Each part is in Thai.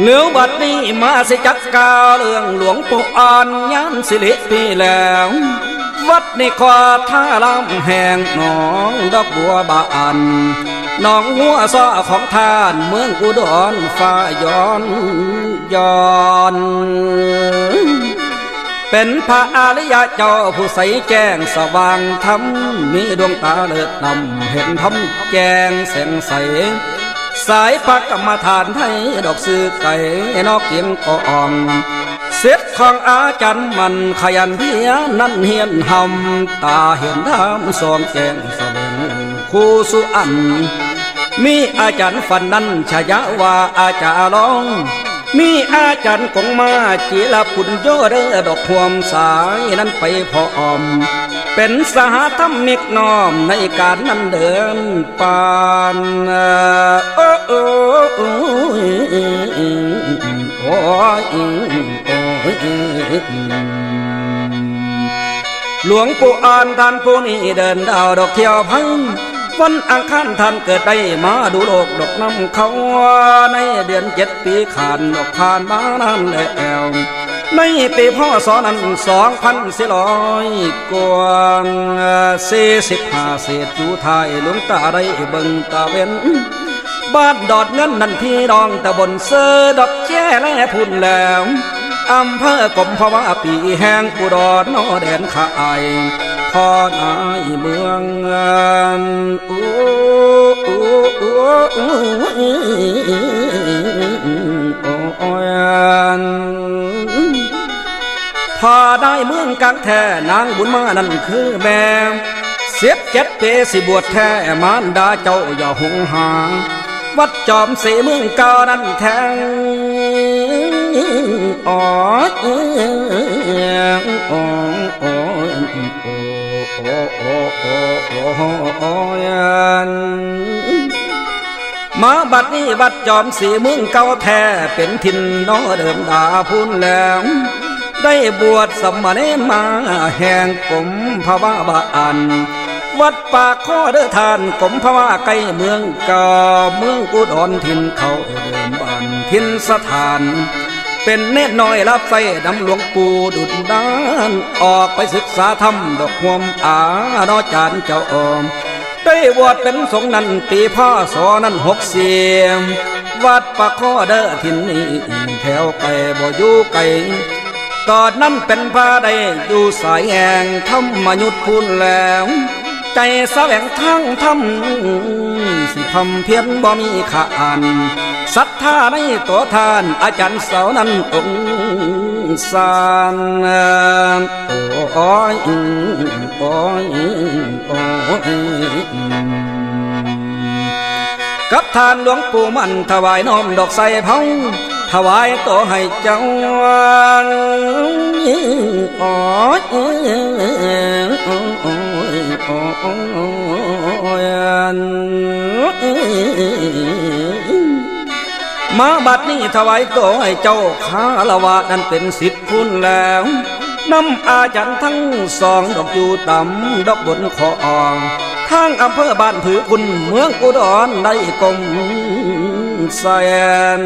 เหลือบัดนี้มาสิจักกาเรื่องหลวงปู่อ่อนยามสิริปีแล้ว วัดในควาท่าลำแห่งหนองดอกบัวบานหนองหัวซ้อของท่านเมืองอุดรฟ้าย้อนย้อนเป็นพระอริยเจ้าผู้ใสแจ้งสว่างธรรมมีดวงตาเลิศนำเห็นธรรมแจ้งแสงใส สายพักกรรมฐานไทยดอกซื้อไก่นอกเกียงกองเสร็จของอาจารย์มันขยันเพียนั่นเฮียนหำตาเห็นทำสองแจงสว่งคู่สุอัน มีอาจารย์ฝันนั้นชายะว่าอาจารย์ร้อง มีอาจารย์กงมาจีละปุญโยเรอดอกหวมสายนั้นไปพออม เป็นสหธรรมิกน้อมในการนั้นเดินปานโอ้โอ้โอ้ยโอ้ยโอ้ยหลวงปู่อ่านท่านผู้นี้เดินดาวดอกเที่ยวพัง วันอังคารท่านเกิดได้มาดูโลกดอกน้ำเขาในเดือนเจ็ดปีขานดอกผ่านมานั้นแล้วในปีพ่อสอนั้นสองพันสี่ร้อยกว่าสี่สิบห้าเศษจูไทยหลวงตาได้เบิ่งตาเว้นบ้านดอดเงินนั่นพี่น้องตะบนเสือดอกแจ้และพุ่นแล้ว อำเภอกรมภาวะปีแห่งอุดรนอแดนขายพ่อนายเมืองโอ้โอ้โอ้โอ้โอ้ยพอได้เมืองกลางแท่นางบุญมานั่นคือแม่เสียบเจ็ดเปสิบวชแท้มารดาเจ้าอย่าหงหา วัดจอมสีเมืองเก่านั่นแทง อออ๋ออออมาบัดนี้บัดจอมสีเมืองเก่าแท้เป็นทินน้อเดิมดาพูนแล้ว ได้บวชสมณเณรมาแห่งกรมภาวะบาอัน วัดปากข้อเด้อทานกรมภาวะใกล้เมืองเก่าเมืองอุดรทินเขาเดิมบันทินสถาน เป็นเนตรน้อยรับใส่ดำหลวงปู่ดุดดาน ออกไปศึกษาธรรมดอกหวมอาดอจานเจ้าอม ได้บวชเป็นสงนั้นปีพ่อสอนั้นหกเสียม วัดปากข้อเด้อทินนี้แถวไก่บ่อยู่ไก่ตอนนั้นเป็นพระได้อยู่สายแห่งธรรมยุทธพูนแล้ว ใจแสวงทางธรรมสิพำเพียรบ่มีขาอันศรัทธาในตัวทาน อาจารย์เสานั้นองค์สานโอ้ยโอ้ยโอ้ยกับทานหลวงปู่มันถวายน้อมดอกใส่เผาถวายตัวให้เจ้าโอ้ยโอ้ยโอ้ย มาบัดนี้ถวายตัวให้เจ้าคาละวะนั้นเป็นสิทธิ์คุณแล้วนำอาจารย์ทั้งสองดอกอยู่ต่ำดอกบนคออ่องทางอำเภอบ้านผือคุณเมืองอุดรได้กลมแสน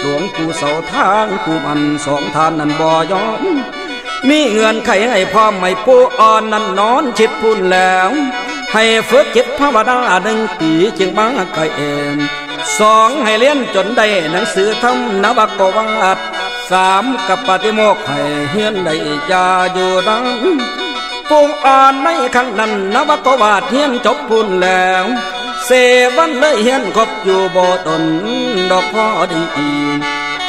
หลวงปู่เสาทางปู่มันสองทานนั้นบ่ยอม มีเงื่อนไขให้พร้อไม่ปูอ่อนนั้นนอนชิดพุ่นแล้ว ให้ฝึกจิตภาวนาหนึ่งปีจึงมาไกลเองสองให้เรียนจนได้หนังสือทำนวกวาดสามกับปฏิโมกให้เฮียนได้ยาอยู่ดังปูอ่อนในครั้งนั้นนวกวาดเฮียนจบพุ่นแล้วเสวันเลยเฮียนคบอยู่บ่ตนดอกพอดี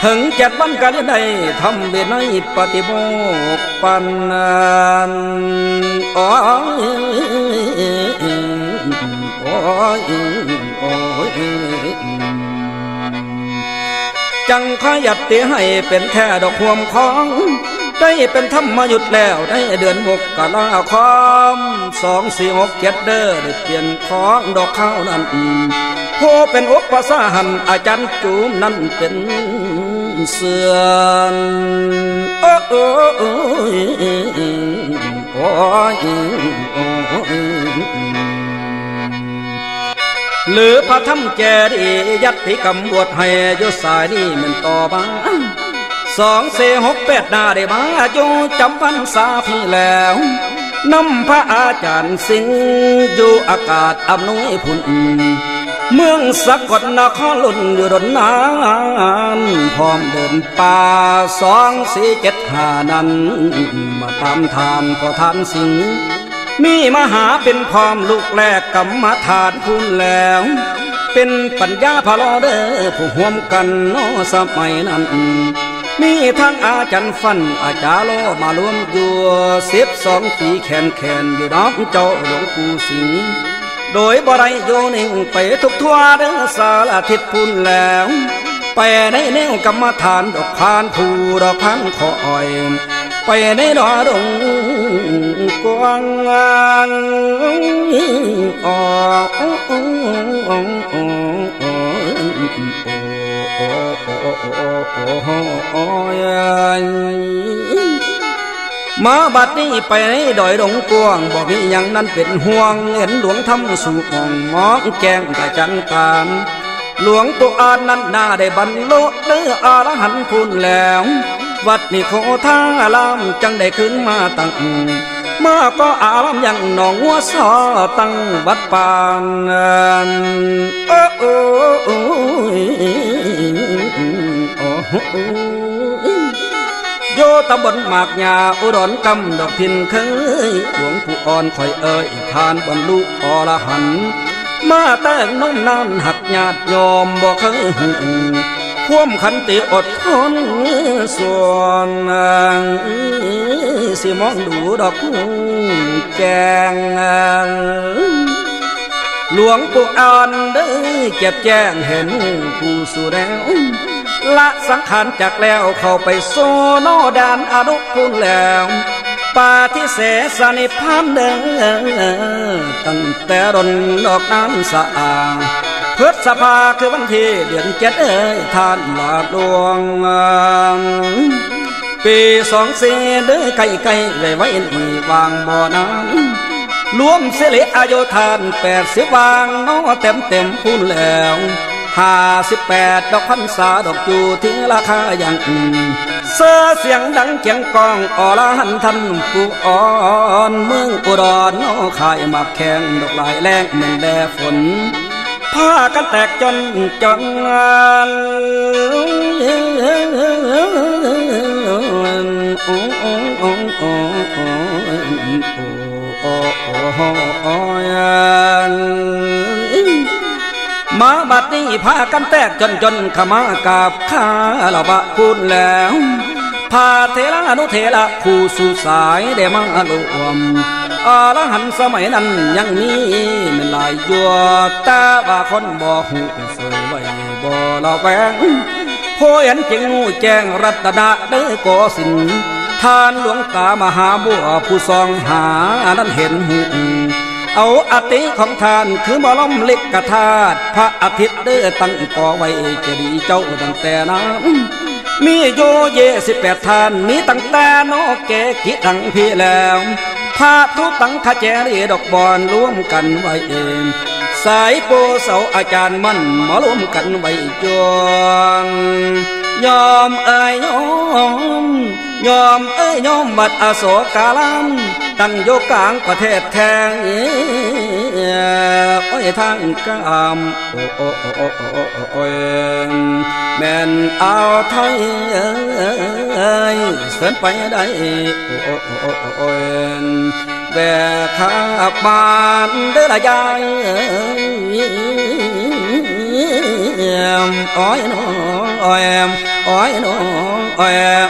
ถึงเจ็ดวันกันได้ทำเบียนในปฏิโมกข์ปันนั้นโอ้ยโอ้ยโอ้ยจังขยัดตีให้เป็นแค่ดอกหวมของ ได้เป็นธรรมยุดแล้วได้เดือนมกกะลาคอมสองสี่หกเจ็ดเด้อได้เปลี่ยนของดอกข้าวนั้นโพเป็นอุปสาหันอาจารย์จูมนั้นเป็น เสือนโอ้โอ้โอ้ยโอ้ยหรือพระธรรมแจดียัดพิกรรมบวชให้ยศสายนี่มันต่อบ้าสองเสหกแปดนาได้มาอยู่จำพรรษาพี่แล้วนำพระอาจารย์สิงอยู่อากาศอำนวยผุน เมืองสกลนครลุ่นอยู่ดนนานพร้อมเดินป่าสองสี่เจ็ดหานั้น มาตามทานพอทานสิง มีมหาเป็นพร้อมลูกแรกกรรมฐานพูนแล้ว เป็นปัญญาพะลอเด้อผู้ห่วมกันเนอสมัยนั้น มีทั้งอาจารย์ฟันอาจารย์โลมารวมอยู่สิบสองปีแขนแขนอยู่น้ำเจ้าหลวงปู่สิงห์ โดยบ่ได้โยนิ่งไปทุกทั่วเด้อสารทิศพุนแล้ว ไปในแนวกรรมฐานดอกพานผู้ดอกพันคอย ไปในดอดงกวางงานอ๋อ มาบัดนี้ไปดอยดงกวางบอกมีอย่างนั้นเป็นห่วง เห็นหลวงทำสู่มองมองแจ้งกระจังตานหลวงตัวอานนั้นน่าได้บรรลุเนื้ออรหันต์คุณแล้ว วัดนี่โคท่าลามจังได้ขึ้นมาตั้งมาก็อารามยังหนองวัวซอตั้งวัดปานโอ้โอ้โอ้ โยตำบลหมากยาอุดรกำดอกทินเคยหลวงผู้อ่อนคอยเอ่ยทานบรรลุอรหันต์มาแต่งน้มนานหักญาติยอมบอกเคยหูควมขันติอดทนส่วนสิมองดูดอกแจงหลวงปู่อ่อนเด้อเจ็บแจ้งเห็นผู้สู่แล้ว ละสังขารจากแล้วเข้าไปโซโนดานอนุพุนแล้วป่าที่เสสนิพานเด้อตั้งแต่รนดอกน้ำสะอาดพฤษภาคือวันที่เดือนเจ็ดเอ้ยท่านลาดวง ปีสองสี่เด้อไก่ไก่ไว้ไว้อีวางบ่อน้ำรวมเสลอายุทานแปดสิบวางน้อเต็มเต็มพูนแล้ว ห้าสิบแปดดอกพันษาดอกจูทิ้งราคาอย่างอื่นเสื้อเสียงดังเกียงกองอรหันทันผู้อ่อนเมืองอุดรน้อขายมาแข้งดอกลายแรงเหมือนแดฝนผ้ากันแตกจนจนงาน มาบัดนี้พากันแตกจนจนขมากาบข้าเราบะพูดแล้วพาเทระนุเทระผู้สู่สายได้มารวมอรหันสมัยนั้นยังมีมันหลายยัวแต่ว่าคนบ่หูสวยไว้บ่ละแวงโพยันจึงงูแจ้งรัตนะเด้อโกสินทานหลวงตามหาบัวผู้ซองหานั้นเห็นหู เอาอติของทานคือบ่ล้อมเล็กกระทาดพระอาทิตย์เด้อตั้งก่อไว้จะดีเจ้าตั้งแต่นั้นมีโยเยสิบแปดทานมีตั้งแต่นอแกกิดังพี่แล้วพาทุตังขเจรีดอกบอนร่วมกันไว้เองสายโปเสาอาจารย์มั่นมารวมกันไว้จวน ยอมเอ้ยยอม ยอมเอ้ยยอมบัดอโศกาลัมตั้งโยกลางประเทศแทงโอ้ยทางกามโอ้โอ้โอ้โอ้โอ้โอ้แม่นเอาไทยเอ้ยเสินไปได้โอ้โอ้โอ้โอ้โอ้แบกขับานเด้อละยาย อ้อยน้อยอ้อยน้อยอ้อย